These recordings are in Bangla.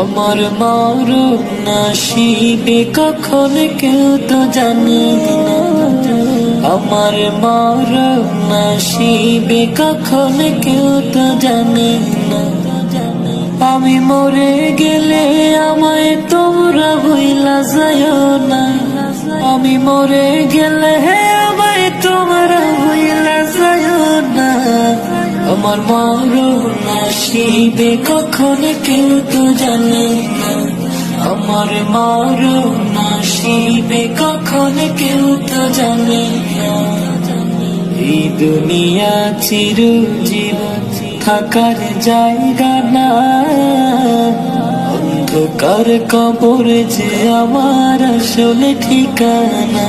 আমার মর নাসিবে কখন কেউ তো জানি না। আমার মর নাসিবে কখন কেউ তো জানি না। আমি মরে গেলে আমায় তোমরা ভুইলা যায় না। আমি মরে গেলে আমার মরণ আসিবে কখন কেউ তো জানে আমার মরণ আসিবে কখন কেউ তো জানে এই দুনিয়া চির থাকার জায়গা না। অন্ধকার কবর যে আমার আসলে ঠিকানা।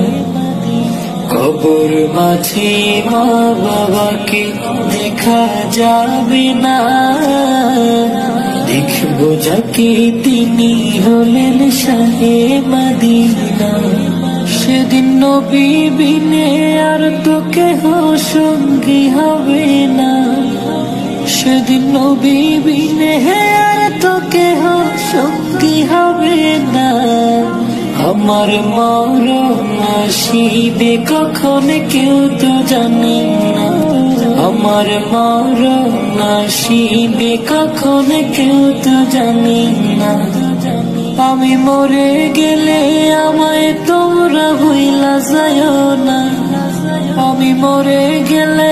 কবর মাঝে মা বাবাকে দেখা যাবে না। দেখব যাকে তিনি হলেন শাহে মদিনা। সেদিন নবী আর তো কেহ সঙ্গী হবে না। সেদিন নবী আর তো কেহ আমার মরণ আসিবে কখন কেউ তো জানে না। আমার মরণ আসিবে কখন কেউ তো জানে না। আমি মরে গেলে আমায় তোমরা ভুইলা যায় না। আমি মরে গেলে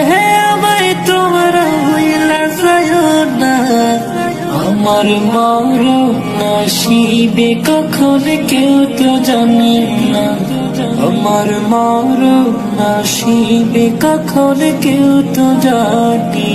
আমার মার আসিবে কখন কেউ তো জানে না। আমার মার আসিবে কখন কেউ তো জানে